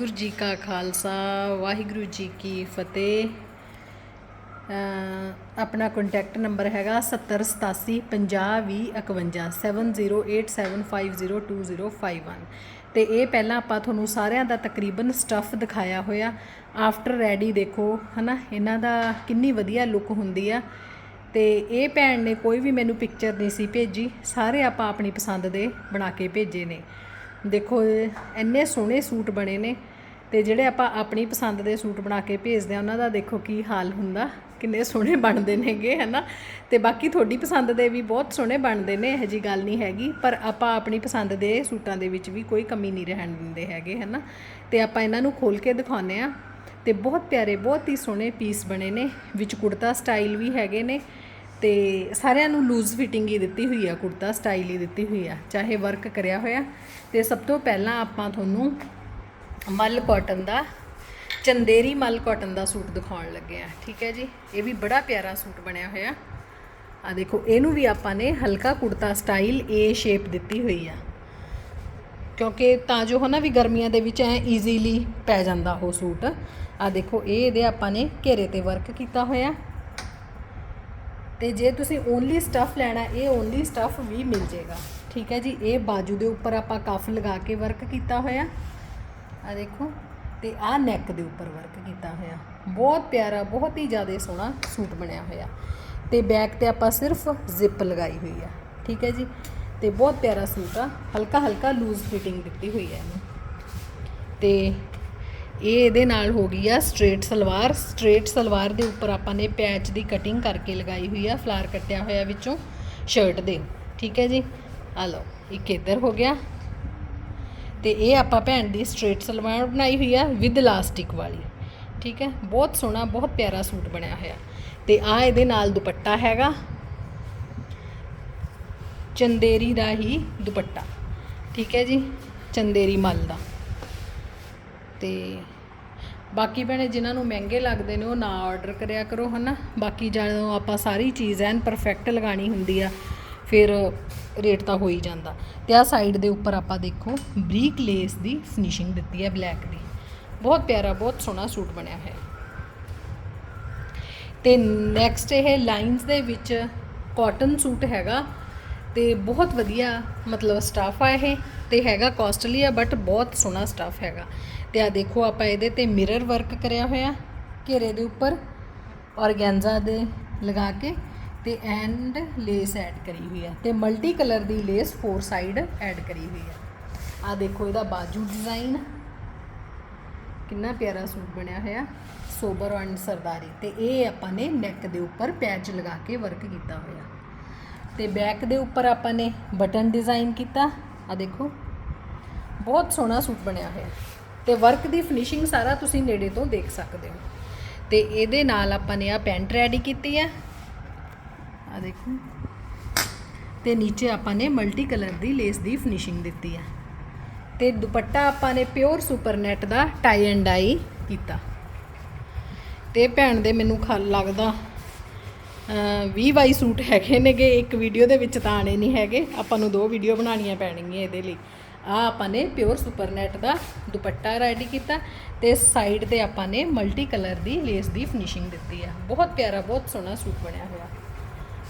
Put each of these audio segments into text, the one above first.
ਗੁਰੂ ਜੀ ਕਾ ਖਾਲਸਾ, ਵਾਹਿਗੁਰੂ ਜੀ ਕੀ ਫਤਿਹ। ਆਪਣਾ contact number ਹੈਗਾ 7087502051 7087502051 ਤੇ ਇਹ ਪਹਿਲਾਂ ਆਪਾਂ ਤੁਹਾਨੂੰ ਸਾਰਿਆਂ ਦਾ ਤਕਰੀਬਨ ਸਟੱਫ ਦਿਖਾਇਆ ਹੋਇਆ। ਆਫਟਰ ਰੈਡੀ ਦੇਖੋ, ਹਨਾ? ਇਹਨਾਂ ਦਾ ਕਿੰਨੀ ਵਧੀਆ ਲੁੱਕ ਹੁੰਦੀ ਆ। ਤੇ ਇਹ ਭੈਣ ਨੇ ਕੋਈ ਵੀ ਮੈਨੂੰ ਪਿਕਚਰ ਨਹੀਂ ਸੀ ਭੇਜੀ। ਸਾਰੇ ਆਪਾਂ ਆਪਣੀ ਪਸੰਦ ਦੇ ਬਣਾ ਕੇ ਭੇਜੇ ਨੇ। ਦੇਖੋ, ਇੰਨੇ ਸੋਹਣੇ ਸੂਟ ਬਣੇ ਨੇ। ਤੇ ਜਿਹੜੇ ਆਪਾਂ ਆਪਣੀ ਪਸੰਦ ਦੇ ਸੂਟ ਬਣਾ ਕੇ ਭੇਜਦੇ ਆ, ਉਹਨਾਂ ਦਾ ਦੇਖੋ ਕੀ ਹਾਲ ਹੁੰਦਾ। ਕਿੰਨੇ ਸੋਹਣੇ ਬਣਦੇ ਨੇਗੇ, ਹਨਾ? ਤੇ ਬਾਕੀ ਤੁਹਾਡੀ ਪਸੰਦ ਦੇ ਵੀ ਬਹੁਤ ਸੋਹਣੇ ਬਣਦੇ ਨੇ, ਇਹੋ ਜੀ ਗੱਲ ਨਹੀਂ ਹੈਗੀ। ਪਰ ਆਪਾਂ ਆਪਣੀ ਪਸੰਦ ਦੇ ਸੂਟਾਂ ਦੇ ਵਿੱਚ ਵੀ ਕੋਈ ਕਮੀ ਨਹੀਂ ਰਹਿਣ ਦਿੰਦੇ ਹੈਗੇ, ਹਨਾ? ਤੇ ਆਪਾਂ ਇਹਨਾਂ ਨੂੰ ਖੋਲ ਕੇ ਦਿਖਾਉਂਦੇ ਆ। ਤੇ ਬਹੁਤ ਪਿਆਰੇ, ਬਹੁਤ ਹੀ ਸੋਹਣੇ ਪੀਸ ਬਣੇ ਨੇ, ਵਿੱਚ ਕੁੜਤਾ ਸਟਾਈਲ ਵੀ ਹੈਗੇ ਨੇ। ਤੇ ਸਾਰਿਆਂ ਨੂੰ ਲੂਜ਼ ਫਿਟਿੰਗ ਹੀ ਦਿੱਤੀ ਹੋਈ ਆ, ਕੁੜਤਾ ਸਟਾਈਲ ਹੀ ਦਿੱਤੀ ਹੋਈ ਆ, ਚਾਹੇ ਵਰਕ ਕਰਿਆ ਹੋਇਆ। ਤੇ ਸਭ ਤੋਂ ਪਹਿਲਾਂ ਆਪਾਂ ਤੁਹਾਨੂੰ ਮਲ ਕਾਟਨ ਦਾ, ਚੰਦੇਰੀ ਮਲ ਕਾਟਨ ਦਾ ਸੂਟ ਦਿਖਾਉਣ ਲੱਗੇ ਆ। ਠੀਕ ਹੈ ਜੀ, ਇਹ ਵੀ ਬੜਾ ਪਿਆਰਾ ਸੂਟ ਬਣਿਆ ਹੋਇਆ। ਆ ਦੇਖੋ, ਇਹਨੂੰ ਵੀ ਆਪਾਂ ਨੇ ਹਲਕਾ ਕੁੜਤਾ ਸਟਾਈਲ ਏ ਸ਼ੇਪ ਦਿੱਤੀ ਹੋਈ ਆ। ਕਿਉਂਕਿ ਤਾਂ ਜੋ ਹਨਾ ਵੀ ਗਰਮੀਆਂ ਦੇ ਵਿੱਚ ਐ ਈਜ਼ੀਲੀ ਪੈ ਜਾਂਦਾ ਉਹ ਸੂਟ। ਆ ਦੇਖੋ, ਇਹ ਇਹਦੇ ਆਪਾਂ ਨੇ ਘੇਰੇ ਤੇ ਵਰਕ ਕੀਤਾ ਹੋਇਆ। ਤੇ ਜੇ ਤੁਸੀਂ ਓਨਲੀ ਸਟਫ ਲੈਣਾ, ਇਹ ਓਨਲੀ ਸਟਫ ਵੀ ਮਿਲ ਜੇਗਾ ਠੀਕ ਹੈ ਜੀ, ਇਹ ਬਾਜੂ ਦੇ ਉੱਪਰ ਆਪਾਂ ਕਫ ਲਗਾ ਕੇ ਵਰਕ ਕੀਤਾ ਹੋਇਆ। ਆ ਦੇਖੋ, ਤੇ ਆ ਨੈਕ ਦੇ ਉੱਪਰ ਵਰਕ ਕੀਤਾ ਹੋਇਆ। ਬਹੁਤ ਪਿਆਰਾ, ਬਹੁਤ ਹੀ ਜ਼ਿਆਦਾ ਸੋਹਣਾ ਸੂਟ ਬਣਿਆ ਹੋਇਆ। ਤੇ ਬੈਕ ਤੇ ਆਪਾਂ ਸਿਰਫ ਜ਼ਿਪ ਲਗਾਈ ਹੋਈ ਆ, ਠੀਕ ਹੈ ਜੀ? ਤੇ ਬਹੁਤ ਪਿਆਰਾ ਸੂਟ ਆ ਹਲਕਾ ਹਲਕਾ ਲੂਜ਼ ਫਿਟਿੰਗ ਦਿੱਤੀ ਹੋਈ ਹੈ ਇਹਨੂੰ। ਤੇ ਇਹ ਇਹਦੇ ਨਾਲ ਹੋ ਗਈ ਆ ਸਟ੍ਰੇਟ ਸਲਵਾਰ। ਸਟ੍ਰੇਟ ਸਲਵਾਰ ਦੇ ਉੱਪਰ ਆਪਾਂ ਨੇ ਪੈਚ ਦੀ ਕਟਿੰਗ ਕਰਕੇ ਲਗਾਈ ਹੋਈ ਆ ਫਲਾਰ ਕੱਟਿਆ ਹੋਇਆ ਵਿੱਚੋਂ ਸ਼ਰਟ ਦੇ। ਠੀਕ ਹੈ ਜੀ? ਆ ਲਓ, ਇੱਕ ਇੱਧਰ ਹੋ ਗਿਆ ਤੇ ਇਹ ਆਪਾਂ ਭੈਣ ਦੀ ਸਟ੍ਰੇਟ ਸਲਵਾਰ ਬਣਾਈ ਹੋਈ ਆ ਵਿਦ ਇਲਾਸਟਿਕ ਵਾਲੀ। ਠੀਕ ਹੈ? ਬਹੁਤ ਸੋਹਣਾ, ਬਹੁਤ ਪਿਆਰਾ ਸੂਟ ਬਣਿਆ ਹੋਇਆ। ਤੇ ਆ ਇਹਦੇ ਨਾਲ ਦੁਪੱਟਾ ਹੈਗਾ। ਚੰਦੇਰੀ ਦਾ ਹੀ ਦੁਪੱਟਾ। ਠੀਕ ਹੈ ਜੀ? ਚੰਦੇਰੀ ਮਲ ਦਾ। ਤੇ ਬਾਕੀ ਭੈਣੇ ਜਿਨ੍ਹਾਂ ਨੂੰ ਮਹਿੰਗੇ ਲੱਗਦੇ ਨੇ ਉਹ ਨਾ ਆਰਡਰ ਕਰਿਆ ਕਰੋ, ਹਨਾ? ਬਾਕੀ ਜਦੋਂ ਆਪਾਂ ਸਾਰੀ ਚੀਜ਼ ਐਨ ਪਰਫੈਕਟ ਲਗਾਣੀ ਹੁੰਦੀ ਆ ਫਿਰ ਰੇਟ ਤਾਂ ਹੋ ਹੀ ਜਾਂਦਾ। ਤੇ ਆ ਸਾਈਡ ਦੇ ਉੱਪਰ ਆਪਾਂ ਦੇਖੋ, ਬਰੀਕ ਲੇਸ ਦੀ ਫਿਨਿਸ਼ਿੰਗ ਦਿੱਤੀ ਹੈ ਬਲੈਕ ਦੀ। ਬਹੁਤ ਪਿਆਰਾ, ਬਹੁਤ ਸੋਹਣਾ ਸੂਟ ਬਣਿਆ ਹੈ। ਤੇ ਨੈਕਸਟ ਇਹ ਲਾਈਨਸ ਦੇ ਵਿੱਚ ਕਾਟਨ ਸੂਟ ਹੈਗਾ ਤੇ ਬਹੁਤ ਵਧੀਆ ਮਤਲਬ ਸਟਾਫ ਆ ਇਹ ਤੇ ਹੈਗਾ ਕਾਸਟਲੀ ਆ ਬਟ ਬਹੁਤ ਸੋਹਣਾ ਸਟਾਫ ਹੈਗਾ। ਤੇ ਆ ਦੇਖੋ ਆਪਾਂ ਇਹਦੇ ਤੇ ਮਿਰਰ ਵਰਕ ਕਰਿਆ ਹੋਇਆ ਘੇਰੇ ਦੇ ਉੱਪਰ ਔਰਗੈਂਜ਼ਾ ਦੇ ਲਗਾ ਕੇ ਤੇ ਐਂਡ ਲੇਸ ਐਡ ਕਰੀ ਹੋਈ ਆ ਤੇ ਮਲਟੀ ਕਲਰ ਦੀ ਲੇਸ ਫੋਰ ਸਾਈਡ ਐਡ ਕਰੀ ਹੋਈ ਆ ਆ ਦੇਖੋ ਇਹਦਾ ਬਾਜੂ ਡਿਜ਼ਾਈਨ ਕਿੰਨਾ ਪਿਆਰਾ ਸੂਟ ਬਣਿਆ ਹੋਇਆ, ਸੋਬਰ ਐਂਡ ਸਰਦਾਰੀ। ਤੇ ਇਹ ਆਪਾਂ ਨੇ ਨੈਕ ਦੇ ਉੱਪਰ ਪੈਚ ਲਗਾ ਕੇ ਵਰਕ ਕੀਤਾ ਹੋਇਆ। ਤੇ ਬੈਕ ਦੇ ਉੱਪਰ ਆਪਾਂ ਨੇ ਬਟਨ ਡਿਜ਼ਾਈਨ ਕੀਤਾ। ਆ ਦੇਖੋ, ਬਹੁਤ ਸੋਹਣਾ ਸੂਟ ਬਣਿਆ ਹੋਇਆ। ਤੇ ਵਰਕ ਦੀ ਫਿਨਿਸ਼ਿੰਗ ਸਾਰਾ ਤੁਸੀਂ ਨੇੜੇ ਤੋਂ ਦੇਖ ਸਕਦੇ ਹੋ। ਤੇ ਇਹਦੇ ਨਾਲ ਆਪਾਂ ਨੇ ਆ ਪੈਂਟ ਰੈਡੀ ਕੀਤੀ ਆ ਆ ਦੇਖੋ। ਤੇ ਨੀਚੇ ਆਪਾਂ ਨੇ ਮਲਟੀ ਕਲਰ ਦੀ ਲੇਸ ਦੀ ਫਿਨਿਸ਼ਿੰਗ ਦਿੱਤੀ ਹੈ ਤੇ ਦੁਪੱਟਾ ਆਪਾਂ ਨੇ ਪਿਓਰ ਸੁਪਰ ਨੈਟ ਦਾ ਟਾਈ ਐਂਡ ਡਾਈ ਕੀਤਾ। ਤੇ ਭੈਣ ਦੇ ਮੈਨੂੰ ਖਾ ਲੱਗਦਾ 20 22 ਸੂਟ ਹੈਗੇ ਨੇਗੇ, ਇੱਕ ਵੀਡੀਓ ਦੇ ਵਿੱਚ ਤਾਂ ਆਣੇ ਨਹੀਂ ਹੈਗੇ। ਆਪਾਂ ਨੂੰ ਦੋ ਵੀਡੀਓ ਬਣਾਉਣੀਆਂ ਪੈਣਗੀਆਂ ਇਹਦੇ ਲਈ। ਆ ਆਪਾਂ ਨੇ ਪਿਓਰ ਸੁਪਰ ਨੈਟ ਦਾ ਦੁਪੱਟਾ ਰੈਡੀ ਕੀਤਾ ਤੇ ਸਾਈਡ ਤੇ ਆਪਾਂ ਨੇ ਮਲਟੀ ਕਲਰ ਦੀ ਲੇਸ ਦੀ ਫਿਨਿਸ਼ਿੰਗ ਦਿੱਤੀ ਆ। ਬਹੁਤ ਪਿਆਰਾ, ਬਹੁਤ ਸੋਹਣਾ ਸੂਟ ਬਣਿਆ ਹੋਇਆ।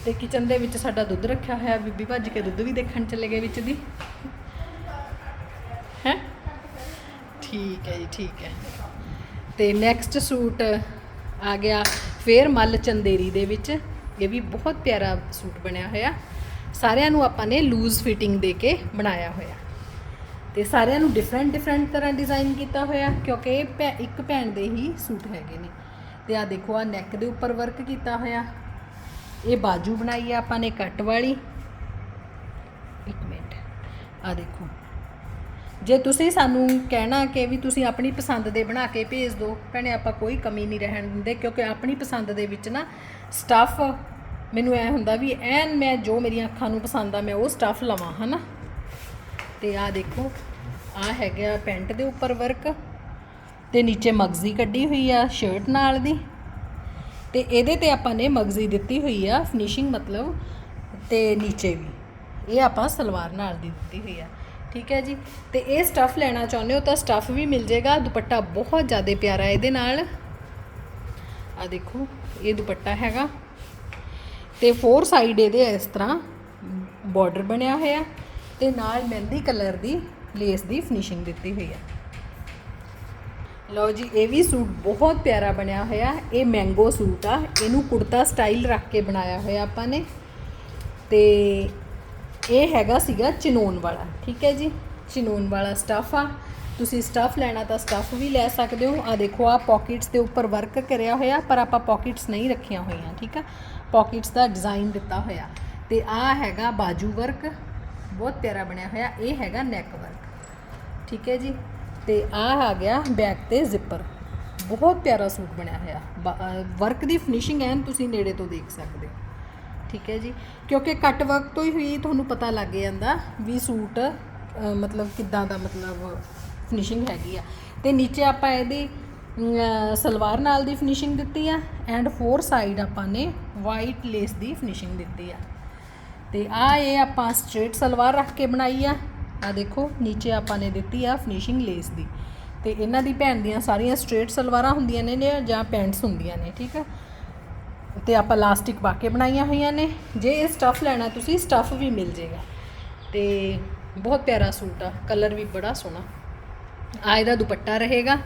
ਤੇ ਕਿਚਨ ਦੇ ਵਿੱਚ ਸਾਡਾ ਦੁੱਧ ਰੱਖਿਆ ਹੋਇਆ, ਬੀਬੀ ਭੱਜ ਕੇ ਦੁੱਧ ਵੀ ਦੇਖਣ ਚਲੇ ਗਏ ਵਿੱਚ ਦੀ। ਹੈ? ਠੀਕ ਹੈ ਜੀ, ਠੀਕ ਹੈ। ਤੇ ਨੈਕਸਟ ਸੂਟ ਆ ਗਿਆ ਫੇਰ ਮੱਲ ਚੰਦੇਰੀ ਦੇ ਵਿੱਚ। ਇਹ ਵੀ ਬਹੁਤ ਪਿਆਰਾ ਸੂਟ ਬਣਿਆ ਹੋਇਆ। ਸਾਰਿਆਂ ਨੂੰ ਆਪਾਂ ਨੇ ਲੂਜ਼ ਫਿਟਿੰਗ ਦੇ ਕੇ ਬਣਾਇਆ ਹੋਇਆ। ਤੇ ਸਾਰਿਆਂ ਨੂੰ ਡਿਫਰੈਂਟ ਡਿਫਰੈਂਟ ਤਰ੍ਹਾਂ ਡਿਜ਼ਾਈਨ ਕੀਤਾ ਹੋਇਆ, ਕਿਉਂਕਿ ਇਹ ਭੈ- ਇੱਕ ਭੈਣ ਦੇ ਹੀ ਸੂਟ ਹੈਗੇ ਨੇ। ਤੇ ਆ ਦੇਖੋ ਆ ਨੈਕ ਦੇ ਉੱਪਰ ਵਰਕ ਕੀਤਾ ਹੋਇਆ। ਇਹ ਬਾਜੂ ਬਣਾਈ ਆ ਆਪਾਂ ਨੇ ਕੱਟ ਵਾਲੀ। ਇੱਕ ਮਿੰਟ। ਆ ਦੇਖੋ। ਜੇ ਤੁਸੀਂ ਸਾਨੂੰ ਕਹਿਣਾ ਕਿ ਵੀ ਤੁਸੀਂ ਆਪਣੀ ਪਸੰਦ ਦੇ ਬਣਾ ਕੇ ਭੇਜ ਦਿਓ ਭੈਣੇ ਆਪਾਂ ਕੋਈ ਕਮੀ ਨਹੀਂ ਰਹਿਣ ਦਿੰਦੇ, ਕਿਉਂਕਿ ਆਪਣੀ ਪਸੰਦ ਦੇ ਵਿੱਚ ਨਾ ਸਟੱਫ ਮੈਨੂੰ ਐ ਹੁੰਦਾ ਵੀ ਐਨ ਮੈਂ ਜੋ ਮੇਰੀਆਂ ਅੱਖਾਂ ਨੂੰ ਪਸੰਦ ਆ, ਮੈਂ ਉਹ ਸਟੱਫ ਲਵਾਂ, ਹਨਾ? ਤੇ ਆ ਦੇਖੋ ਆ ਹੈਗਾ ਪੈਂਟ ਦੇ ਉੱਪਰ ਵਰਕ ਤੇ ਨੀਚੇ ਮਗਜ਼ੀ ਕੱਢੀ ਹੋਈ ਆ ਸ਼ਰਟ ਨਾਲ ਦੀ। ਤੇ ਇਹਦੇ ਤੇ ਆਪਾਂ ਨੇ ਮਗਜ਼ੀ ਦਿੱਤੀ ਹੋਈ ਆ ਫਿਨਿਸ਼ਿੰਗ ਮਤਲਬ ਤੇ ਨੀਚੇ ਵੀ। ਇਹ ਆਪਾਂ ਸਲਵਾਰ ਨਾਲ ਦੀ ਦਿੱਤੀ ਹੋਈ ਆ। ਠੀਕ ਹੈ ਜੀ? ਤੇ ਇਹ ਸਟੱਫ ਲੈਣਾ ਚਾਹੁੰਦੇ ਹੋ ਤਾਂ ਸਟੱਫ ਵੀ ਮਿਲ ਜਾਏਗਾ। ਦੁਪੱਟਾ ਬਹੁਤ ਜ਼ਿਆਦਾ ਪਿਆਰਾ ਇਹਦੇ ਨਾਲ। ਆ ਦੇਖੋ, ਇਹ ਦੁਪੱਟਾ ਹੈਗਾ। ਤੇ ਫੋਰ ਸਾਈਡ ਇਹਦੇ ਇਸ ਤਰ੍ਹਾਂ। ਬਾਰਡਰ ਬਣਿਆ ਹੋਇਆ। ਤੇ ਨਾਲ ਮਹਿੰਦੀ ਕਲਰ ਦੀ ਲੇਸ ਦੀ ਫਿਨਿਸ਼ਿੰਗ ਦਿੱਤੀ ਹੋਈ ਹੈ ਲਓ ਜੀ, ਇਹ ਵੀ ਸੂਟ ਬਹੁਤ ਪਿਆਰਾ ਬਣਿਆ ਹੋਇਆ। ਇਹ ਮੈਂਗੋ ਸੂਟ ਆ। ਇਹਨੂੰ ਕੁੜਤਾ ਸਟਾਈਲ ਰੱਖ ਕੇ ਬਣਾਇਆ ਹੋਇਆ ਆਪਾਂ ਨੇ। ਤੇ ਇਹ ਹੈਗਾ ਸੀਗਾ ਚਿਨੋਨ ਵਾਲਾ, ਠੀਕ ਹੈ ਜੀ? ਚਿਨੋਨ ਵਾਲਾ ਸਟਫ ਆ। ਤੁਸੀਂ ਸਟਫ ਲੈਣਾ ਤਾਂ ਸਟਫ ਵੀ ਲੈ ਸਕਦੇ ਹੋ। ਆ ਦੇਖੋ ਆ ਪਾਕਟਸ ਦੇ ਉੱਪਰ ਵਰਕ ਕਰਿਆ ਹੋਇਆ, ਪਰ ਆਪਾਂ ਪਾਕਟਸ ਨਹੀਂ ਰੱਖੀਆਂ ਹੋਈਆਂ, ਠੀਕ ਆ? ਪਾਕਟਸ ਦਾ ਡਿਜ਼ਾਈਨ ਦਿੱਤਾ ਹੋਇਆ। ਤੇ ਆ ਹੈਗਾ ਬਾਜੂ ਵਰਕ ਬਹੁਤ ਪਿਆਰਾ ਬਣਿਆ ਹੋਇਆ। ਇਹ ਹੈਗਾ ਨੈਕ ਵਰਕ ਠੀਕ ਹੈ ਜੀ? ਤੇ ਆਹ ਆ ਗਿਆ ਬੈਕ ਤੇ ਜ਼ਿੱਪਰ ਬਹੁਤ ਪਿਆਰਾ ਸੂਟ ਬਣਿਆ ਹੋਇਆ। ਵਰਕ ਦੀ ਫਿਨਿਸ਼ਿੰਗ ਐਨ ਤੁਸੀਂ ਨੇੜੇ ਤੋਂ ਦੇਖ ਸਕਦੇ। ਹੋ ਠੀਕ ਹੈ ਜੀ। ਕਿਉਂਕਿ ਕੱਟ ਵਰਕ ਤੋਂ ਹੀ ਤੁਹਾਨੂੰ ਪਤਾ ਲੱਗ ਜਾਂਦਾ ਵੀ ਸੂਟ ਮਤਲਬ ਕਿੱਦਾਂ ਦਾ ਮਤਲਬ ਫਿਨਿਸ਼ਿੰਗ ਹੈਗੀ ਆ। ਤੇ ਨੀਚੇ ਆਪਾਂ ਇਹਦੀ ਸਲਵਾਰ ਨਾਲ ਦੀ ਫਿਨਿਸ਼ਿੰਗ ਦਿੱਤੀ ਆ ਐਂਡ ਫੋਰ ਸਾਈਡ ਆਪਾਂ ਨੇ ਵਾਈਟ ਲੇਸ ਦੀ ਫਿਨਿਸ਼ਿੰਗ ਦਿੱਤੀ ਆ। ਤੇ ਆ ਇਹ ਆਪਾਂ ਸਟ੍ਰੇਟ ਸਲਵਾਰ ਰੱਖ ਕੇ ਬਣਾਈ ਆ। ਆ ਦੇਖੋ, ਨੀਚੇ ਆਪਾਂ ਨੇ ਦਿੱਤੀ ਆ ਫਿਨਿਸ਼ਿੰਗ ਲੇਸ ਦੀ। ਤੇ ਇਹਨਾਂ ਦੀ ਭੈਣ ਦੀਆਂ ਸਾਰੀਆਂ ਸਟ੍ਰੇਟ ਸਲਵਾਰਾਂ ਹੁੰਦੀਆਂ ਨੇ ਜਾਂ ਪੈਂਟਸ ਹੁੰਦੀਆਂ ਨੇ, ਠੀਕ ਆ? ਤੇ ਆਪਾਂ ਲਾਸਟਿਕ ਪਾ ਕੇ ਬਣਾਈਆਂ ਹੋਈਆਂ ਨੇ। ਜੇ ਇਹ ਸਟਫ ਲੈਣਾ, ਤੁਸੀਂ ਸਟਫ ਵੀ ਮਿਲ ਜੇਗਾ। ਤੇ ਬਹੁਤ ਪਿਆਰਾ ਸੂਟ ਆ। ਕਲਰ ਵੀ ਬੜਾ ਸੋਹਣਾ। ਆ ਇਹਦਾ ਦੁਪੱਟਾ ਰਹੇਗਾ।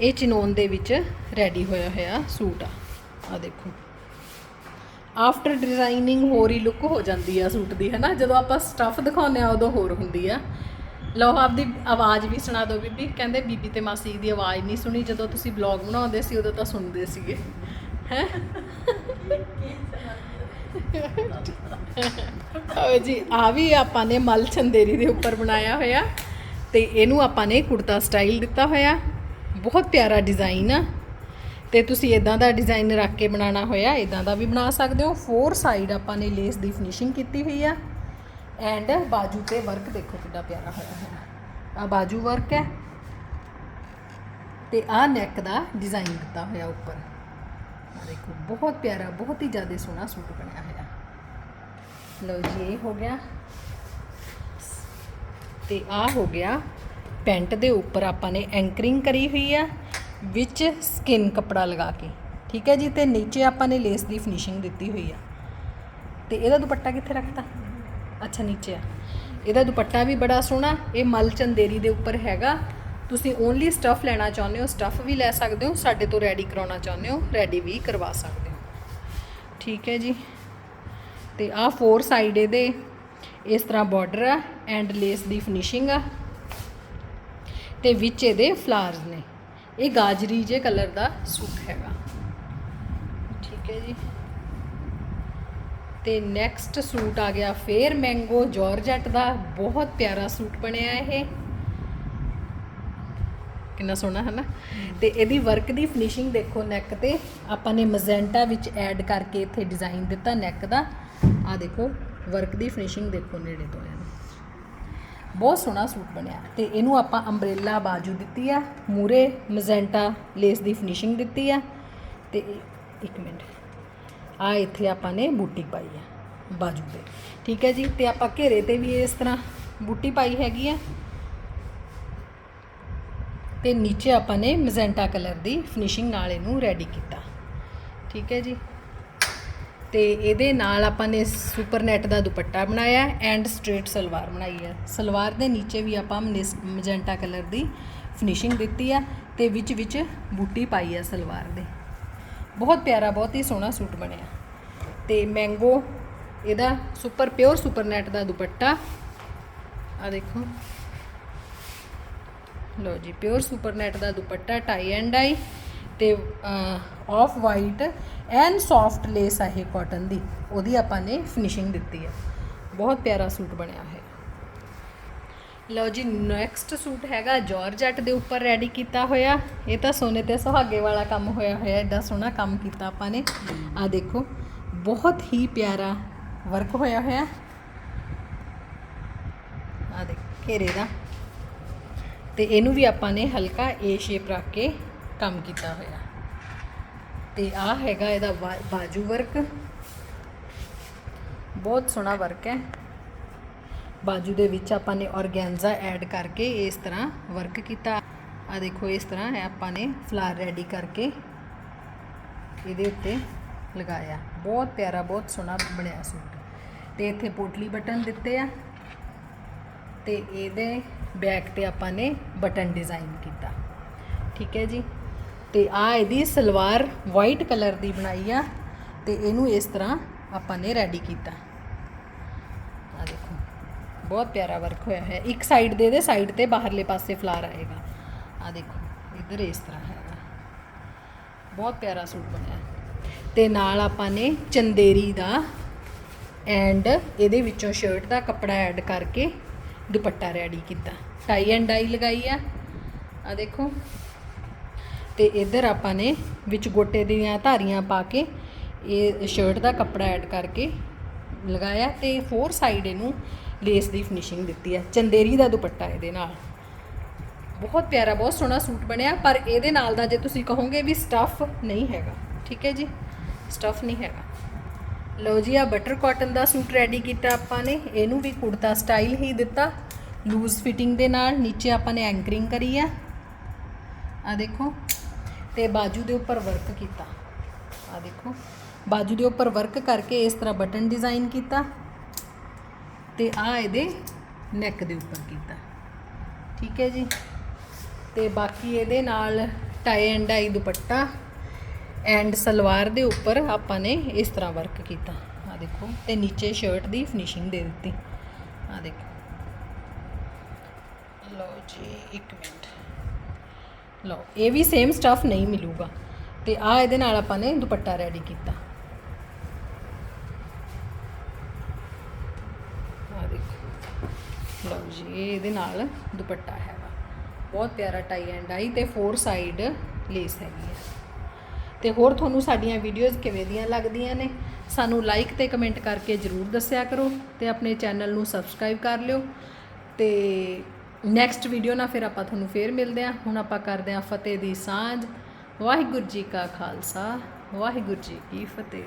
ਇਹ ਚਿਨੋਨ ਦੇ ਵਿੱਚ ਰੈਡੀ ਹੋਇਆ ਹੋਇਆ ਸੂਟ ਆ। ਆ ਦੇਖੋ। ਆਫਟਰ ਡਿਜ਼ਾਈਨਿੰਗ ਹੋਰ ਹੀ ਲੁੱਕ ਹੋ ਜਾਂਦੀ ਆ ਸੂਟ ਦੀ, ਹੈਨਾ? ਜਦੋਂ ਆਪਾਂ ਸਟਫ ਦਿਖਾਉਂਦੇ ਆ, ਉਦੋਂ ਹੋਰ ਹੁੰਦੀ ਆ। ਲਓ, ਆਪਦੀ ਆਵਾਜ਼ ਵੀ ਸੁਣਾ ਦਿਓ ਬੀਬੀ। ਕਹਿੰਦੇ ਬੀਬੀ ਤੇ ਮਾਸੀ ਦੀ ਆਵਾਜ਼ ਨਹੀਂ ਸੁਣੀ। ਜਦੋਂ ਤੁਸੀਂ ਬਲੌਗ ਬਣਾਉਂਦੇ ਸੀ, ਉਦੋਂ ਤਾਂ ਸੁਣਦੇ ਸੀਗੇ। ਹੈ? ਆਓ ਜੀ, ਆ ਵੀ ਆਪਾਂ ਨੇ ਮਲ ਚੰਦੇਰੀ ਦੇ ਉੱਪਰ ਬਣਾਇਆ ਹੋਇਆ। ਤੇ ਇਹਨੂੰ ਆਪਾਂ ਨੇ ਕੁੜਤਾ ਸਟਾਈਲ ਦਿੱਤਾ ਹੋਇਆ। ਬਹੁਤ ਪਿਆਰਾ ਡਿਜ਼ਾਈਨ ਆ। ਤੇ ਤੁਸੀਂ ਇਦਾਂ ਦਾ ਡਿਜ਼ਾਈਨ ਰੱਖ ਕੇ ਬਣਾਉਣਾ ਹੋਇਆ ਇਦਾਂ ਦਾ ਵੀ ਬਣਾ ਸਕਦੇ ਹੋ। ਫੋਰ ਸਾਈਡ ਆਪਾਂ ਨੇ ਲੇਸ ਦੀ ਫਿਨਿਸ਼ਿੰਗ ਕੀਤੀ ਹੋਈ ਆ। ਐਂਡ ਬਾਜੂ ਤੇ ਵਰਕ ਦੇਖੋ ਕਿੰਨਾ ਪਿਆਰਾ ਹੋਇਆ ਹੈ ਆ ਬਾਜੂ ਵਰਕ ਹੈ। ਤੇ ਆ ਨੈਕ ਦਾ ਡਿਜ਼ਾਈਨ ਦਿੱਤਾ ਹੋਇਆ ਉੱਪਰ। ਆ ਦੇਖੋ, ਬਹੁਤ ਪਿਆਰਾ, ਬਹੁਤ ਹੀ ਜ਼ਿਆਦਾ ਸੋਹਣਾ ਸੂਟ ਬਣਿਆ ਹੋਇਆ। ਲਓ ਜੀ, ਇਹ ਹੋ ਗਿਆ। ਤੇ ਆ ਹੋ ਗਿਆ। ਪੈਂਟ ਦੇ ਉੱਪਰ ਆਪਾਂ ਨੇ ਐਂਕਰਿੰਗ ਕਰੀ ਹੋਈ ਆ। ਵਿੱਚ ਸਕਿਨ ਕਪੜਾ ਲਗਾ ਕੇ, ਠੀਕ ਹੈ ਜੀ? ਤੇ ਨੀਚੇ ਆਪਾਂ ਨੇ ਲੇਸ ਦੀ ਫਿਨਿਸ਼ਿੰਗ ਦਿੱਤੀ ਹੋਈ ਆ। ਤੇ ਇਹਦਾ ਦੁਪੱਟਾ ਕਿੱਥੇ ਰੱਖਤਾ? ਅੱਛਾ, ਨੀਚੇ ਆ। ਇਹਦਾ ਦੁਪੱਟਾ ਵੀ ਬੜਾ ਸੋਹਣਾ, ਇਹ ਮਲ ਚੰਦੇਰੀ ਦੇ ਉੱਪਰ ਹੈਗਾ। ਤੁਸੀਂ ਓਨਲੀ ਸਟਫ ਲੈਣਾ ਚਾਹੁੰਦੇ ਹੋ ਸਟਫ ਵੀ ਲੈ ਸਕਦੇ ਹੋ, ਸਾਡੇ ਤੋਂ ਰੈਡੀ ਕਰਾਉਣਾ ਚਾਹੁੰਦੇ ਹੋ ਰੈਡੀ ਵੀ ਕਰਵਾ ਸਕਦੇ ਹੋ। ਠੀਕ ਹੈ ਜੀ? ਤੇ ਆਹ ਫੋਰ ਸਾਈਡ ਇਹਦੇ, ਇਸ ਤਰ੍ਹਾਂ ਬਾਰਡਰ ਆ ਐਂਡ ਲੇਸ ਦੀ ਫਿਨਿਸ਼ਿੰਗ ਆ। ਤੇ ਵਿੱਚ ਇਹਦੇ ਫਲਾਰਸ ਨੇ। ਇਹ ਗਾਜਰੀ ਜੇ ਕਲਰ ਦਾ ਸੂਟ ਹੈਗਾ। ਠੀਕ ਹੈ ਜੀ। ਤੇ ਨੈਕਸਟ ਸੂਟ ਆ ਗਿਆ ਫੇਰ ਮੈਂਗੋ ਜਾਰਜਟ ਦਾ। ਬਹੁਤ ਪਿਆਰਾ ਸੂਟ ਬਣਿਆ ਇਹ। ਕਿੰਨਾ ਸੋਹਣਾ ਹੈ ਨਾ ਤੇ ਇਹਦੀ ਵਰਕ ਦੀ ਫਿਨਿਸ਼ਿੰਗ ਦੇਖੋ ਨੈਕ ਤੇ। ਆਪਾਂ ਨੇ ਮਜ਼ੈਂਟਾ ਵਿੱਚ ਐਡ ਕਰਕੇ ਇੱਥੇ ਡਿਜ਼ਾਈਨ ਦਿੱਤਾ ਨੈਕ ਦਾ। ਆ ਦੇਖੋ ਵਰਕ ਦੀ ਫਿਨਿਸ਼ਿੰਗ ਦੇਖੋ ਨੇੜੇ ਤੋਂ। ਇਹਨੂੰ ਬਹੁਤ ਸੋਹਣਾ ਸੂਟ ਬਣਿਆ। ਤੇ ਇਹਨੂੰ ਆਪਾਂ ਅੰਬ੍ਰੇਲਾ ਬਾਜੂ ਦਿੱਤੀ ਆ, ਮੂਰੇ ਮਜ਼ੈਂਟਾ ਲੇਸ ਦੀ ਫਿਨਿਸ਼ਿੰਗ ਦਿੱਤੀ ਆ। ਤੇ ਇੱਕ ਮਿੰਟ ਆ ਇੱਥੇ ਆਪਾਂ ਨੇ ਬੂਟੀ ਪਾਈ ਆ, ਬਾਜੂ ਤੇ। ਠੀਕ ਹੈ ਜੀ, ਤੇ ਆਪਾਂ ਘੇਰੇ ਤੇ ਵੀ ਇਸ ਤਰ੍ਹਾਂ ਬੂਟੀ ਪਾਈ ਹੈਗੀ ਆ। ਤੇ ਨੀਚੇ ਆਪਾਂ ਨੇ ਮਜ਼ੈਂਟਾ ਕਲਰ ਦੀ ਫਿਨਿਸ਼ਿੰਗ ਨਾਲ ਇਹਨੂੰ ਰੈਡੀ ਕੀਤਾ। ਠੀਕ ਹੈ ਜੀ। ਤੇ ਇਹਦੇ ਨਾਲ ਆਪਾਂ ਨੇ ਸੁਪਰ ਨੈਟ ਦਾ ਦੁਪੱਟਾ ਬਣਾਇਆ ਐਂਡ ਸਟ੍ਰੇਟ ਸਲਵਾਰ ਬਣਾਈ ਹੈ ਸਲਵਾਰ ਦੇ ਨੀਚੇ ਵੀ ਆਪਾਂ ਮਜੈਂਟਾ ਕਲਰ ਦੀ ਫਿਨਿਸ਼ਿੰਗ ਦਿੱਤੀ ਆ ਤੇ ਵਿੱਚ ਵਿੱਚ ਬੂਟੀ ਪਾਈ ਆ ਸਲਵਾਰ ਦੇ। ਬਹੁਤ ਪਿਆਰਾ, ਬਹੁਤ ਹੀ ਸੋਹਣਾ ਸੂਟ ਬਣਿਆ। ਤੇ ਮੈਂਗੋ ਇਹਦਾ ਸੁਪਰ ਪਿਓਰ ਸੁਪਰ ਨੈਟ ਦਾ ਦੁਪੱਟਾ। ਆ ਦੇਖੋ। ਲੋ ਜੀ ਪਿਓਰ ਸੁਪਰ ਨੈਟ ਦਾ ਦੁਪੱਟਾ ਟਾਈ ਐਂਡ ਆਈ ਤੇ off white and soft lace ਹੈ ਇਹ ਕਾਟਨ ਦੀ। ਉਹਦੀ ਆਪਾਂ ਨੇ ਫਿਨਿਸ਼ਿੰਗ ਦਿੱਤੀ ਹੈ। ਬਹੁਤ ਪਿਆਰਾ ਸੂਟ ਬਣਿਆ ਹੈ ਲਓ ਜੀ ਨੈਕਸਟ ਸੂਟ ਹੈਗਾ ਜਾਰਜਟ ਦੇ ਉੱਪਰ ਰੈਡੀ ਕੀਤਾ ਹੋਇਆ। ਇਹ ਤਾਂ ਸੋਨੇ ਤੇ ਸੁਹਾਗੇ ਵਾਲਾ ਕੰਮ ਹੋਇਆ ਹੋਇਆ ਐਡਾ ਸੋਹਣਾ ਕੰਮ ਕੀਤਾ ਆਪਾਂ ਨੇ। ਆ ਦੇਖੋ, ਬਹੁਤ ਹੀ ਪਿਆਰਾ ਵਰਕ ਹੋਇਆ ਹੋਇਆ। ਆ ਦੇਖ, ਘੇਰੇ ਦਾ। ਤੇ ਇਹਨੂੰ ਵੀ ਆਪਾਂ ਨੇ ਹਲਕਾ ਏ ਸ਼ੇਪ ਰੱਖ ਕੇ ਕੰਮ ਕੀਤਾ ਹੋਇਆ। ਤੇ ਆ ਹੈਗਾ ਇਹਦਾ ਬਾ- ਬਾਜੂ ਵਰਕ ਬਹੁਤ ਸੋਹਣਾ ਵਰਕ ਹੈ। ਬਾਜੂ ਦੇ ਵਿੱਚ ਆਪਾਂ ਨੇ ਔਰਗੈਂਜ਼ਾ ਐਡ ਕਰਕੇ ਇਸ ਤਰ੍ਹਾਂ ਵਰਕ ਕੀਤਾ। ਆ ਦੇਖੋ ਇਸ ਤਰ੍ਹਾਂ ਹੈ ਆਪਾਂ ਨੇ ਫਲਾਰ ਰੈਡੀ ਕਰਕੇ ਇਹਦੇ ਉੱਤੇ ਲਗਾਇਆ। ਬਹੁਤ ਪਿਆਰਾ, ਬਹੁਤ ਸੋਹਣਾ ਬਣਿਆ ਸੂਟ। ਤੇ ਇੱਥੇ ਪੋਟਲੀ ਬਟਨ ਦਿੱਤੇ ਆ। ਤੇ ਇਹਦੇ ਬੈਕ ਤੇ ਆਪਾਂ ਨੇ ਬਟਨ ਡਿਜ਼ਾਈਨ ਕੀਤਾ। ਠੀਕ ਹੈ ਜੀ। ਤੇ ਆ ਇਹਦੀ ਸਲਵਾਰ ਵਾਈਟ ਕਲਰ ਦੀ ਬਣਾਈ ਆ ਤੇ ਇਹਨੂੰ ਇਸ ਤਰ੍ਹਾਂ ਆਪਾਂ ਨੇ ਰੈਡੀ ਕੀਤਾ। ਆ ਦੇਖੋ, ਬਹੁਤ ਪਿਆਰਾ ਵਰਕ ਹੋਇਆ ਹੈ। ਇੱਕ ਸਾਈਡ ਦੇ ਦੇ ਸਾਈਡ ਤੇ ਬਾਹਰਲੇ ਪਾਸੇ ਫਲਾਰ ਆਏਗਾ। ਆ ਦੇਖੋ, ਇੱਧਰ ਇਸ ਤਰ੍ਹਾਂ ਹੈਗਾ। ਬਹੁਤ ਪਿਆਰਾ ਸੂਟ ਬਣਿਆ ਤੇ ਨਾਲ ਆਪਾਂ ਨੇ ਚੰਦੇਰੀ ਦਾ ਐਂਡ ਇਹਦੇ ਵਿੱਚੋਂ ਸ਼ਰਟ ਦਾ ਕੱਪੜਾ ਐਡ ਕਰਕੇ ਦੁਪੱਟਾ ਰੈਡੀ ਕੀਤਾ। ਟਾਈ ਐਂਡ ਡਾਈ ਲਗਾਈ ਆ। ਆ ਦੇਖੋ ਤੇ ਇੱਧਰ ਆਪਾਂ ਨੇ ਵਿੱਚ ਗੋਟੇ ਦੀਆਂ ਧਾਰੀਆਂ ਪਾ ਕੇ, ਇਹ ਸ਼ਰਟ ਦਾ ਕੱਪੜਾ ਐਡ ਕਰਕੇ ਲਗਾਇਆ ਤੇ ਫੋਰ ਸਾਈਡ ਇਹਨੂੰ ਲੇਸ ਦੀ ਫਿਨਿਸ਼ਿੰਗ ਦਿੱਤੀ ਹੈ। ਚੰਦੇਰੀ ਦਾ ਦੁਪੱਟਾ ਇਹਦੇ ਨਾਲ। ਬਹੁਤ ਪਿਆਰਾ, ਬਹੁਤ ਸੋਹਣਾ ਸੂਟ ਬਣਿਆ, ਪਰ ਇਹਦੇ ਨਾਲ ਦਾ ਜੇ ਤੁਸੀਂ ਕਹੋਗੇ ਵੀ ਸਟਫ ਨਹੀਂ ਹੈਗਾ। ਠੀਕ ਹੈ ਜੀ? ਸਟਫ ਨਹੀਂ ਹੈਗਾ। ਲਓ ਜੀ ਆ ਬਟਰ ਕਾਟਨ ਦਾ ਸੂਟ ਰੈਡੀ ਕੀਤਾ ਆਪਾਂ ਨੇ। ਇਹਨੂੰ ਵੀ ਕੁੜਤਾ ਸਟਾਈਲ ਹੀ ਦਿੱਤਾ। ਲੂਜ਼ ਫਿਟਿੰਗ ਦੇ ਨਾਲ, ਨੀਚੇ ਆਪਾਂ ਨੇ ਐਂਕਰਿੰਗ ਕਰੀ ਆ ਆ ਦੇਖੋ। ਤੇ ਬਾਜੂ ਦੇ ਉੱਪਰ ਵਰਕ ਕੀਤਾ। ਆ ਦੇਖੋ। ਬਾਜੂ ਦੇ ਉੱਪਰ ਵਰਕ ਕਰਕੇ ਇਸ ਤਰ੍ਹਾਂ ਬਟਨ ਡਿਜ਼ਾਈਨ ਕੀਤਾ ਤੇ ਆ ਇਹਦੇ ਨੈਕ ਦੇ ਉੱਪਰ ਕੀਤਾ। ਠੀਕ ਹੈ ਜੀ? ਤੇ ਬਾਕੀ ਇਹਦੇ ਨਾਲ tie and dye dupatta and salwar ਦੇ ਉੱਪਰ ਆਪਾਂ ਨੇ ਇਸ ਤਰ੍ਹਾਂ ਵਰਕ ਕੀਤਾ। ਆ ਦੇਖੋ। ਤੇ ਨੀਚੇ ਸ਼ਰਟ ਦੀ ਫਿਨਿਸ਼ਿੰਗ ਦੇ ਦਿੱਤੀ। ਆ ਦੇਖੋ। ਲਓ ਜੀ 1 ਮਿੰਟ। ਲਓ, ਇਹ ਵੀ ਸੇਮ ਸਟਫ ਨਹੀਂ ਮਿਲੂਗਾ। ਤੇ ਆ ਇਹਦੇ ਨਾਲ ਆਪਾਂ ਨੇ ਦੁਪੱਟਾ ਰੈਡੀ ਕੀਤਾ। ਆ ਦੇਖੋ। ਲਓ ਜੀ, ਇਹ ਇਹਦੇ ਨਾਲ ਦੁਪੱਟਾ ਹੈਗਾ। ਬਹੁਤ ਪਿਆਰਾ ਟਾਈ ਐਂਡ ਆਈ ਤੇ ਫੋਰ ਸਾਈਡ ਲੇਸ ਹੈਗੀ ਹੈ ਤੇ ਹੋਰ ਤੁਹਾਨੂੰ ਸਾਡੀਆਂ ਵੀਡੀਓਜ਼ ਕਿਵੇਂ ਦੀਆਂ ਲੱਗਦੀਆਂ ਨੇ, ਸਾਨੂੰ ਲਾਈਕ ਤੇ ਕਮੈਂਟ ਕਰਕੇ ਜਰੂਰ ਦੱਸਿਆ ਕਰੋ ਤੇ ਆਪਣੇ ਚੈਨਲ ਨੂੰ ਸਬਸਕ੍ਰਾਈਬ ਕਰ ਲਿਓ। ਤੇ ਨੈਕਸਟ ਵੀਡੀਓ ਨਾਲ ਫਿਰ ਆਪਾਂ ਤੁਹਾਨੂੰ ਫੇਰ ਮਿਲਦੇ ਹਾਂ। ਹੁਣ ਆਪਾਂ ਕਰਦੇ ਹਾਂ ਫਤਿਹ ਦੀ ਸਾਂਝ। ਵਾਹਿਗੁਰੂ ਜੀ ਕਾ ਖਾਲਸਾ। ਵਾਹਿਗੁਰੂ ਜੀ ਕੀ ਫਤਿਹ।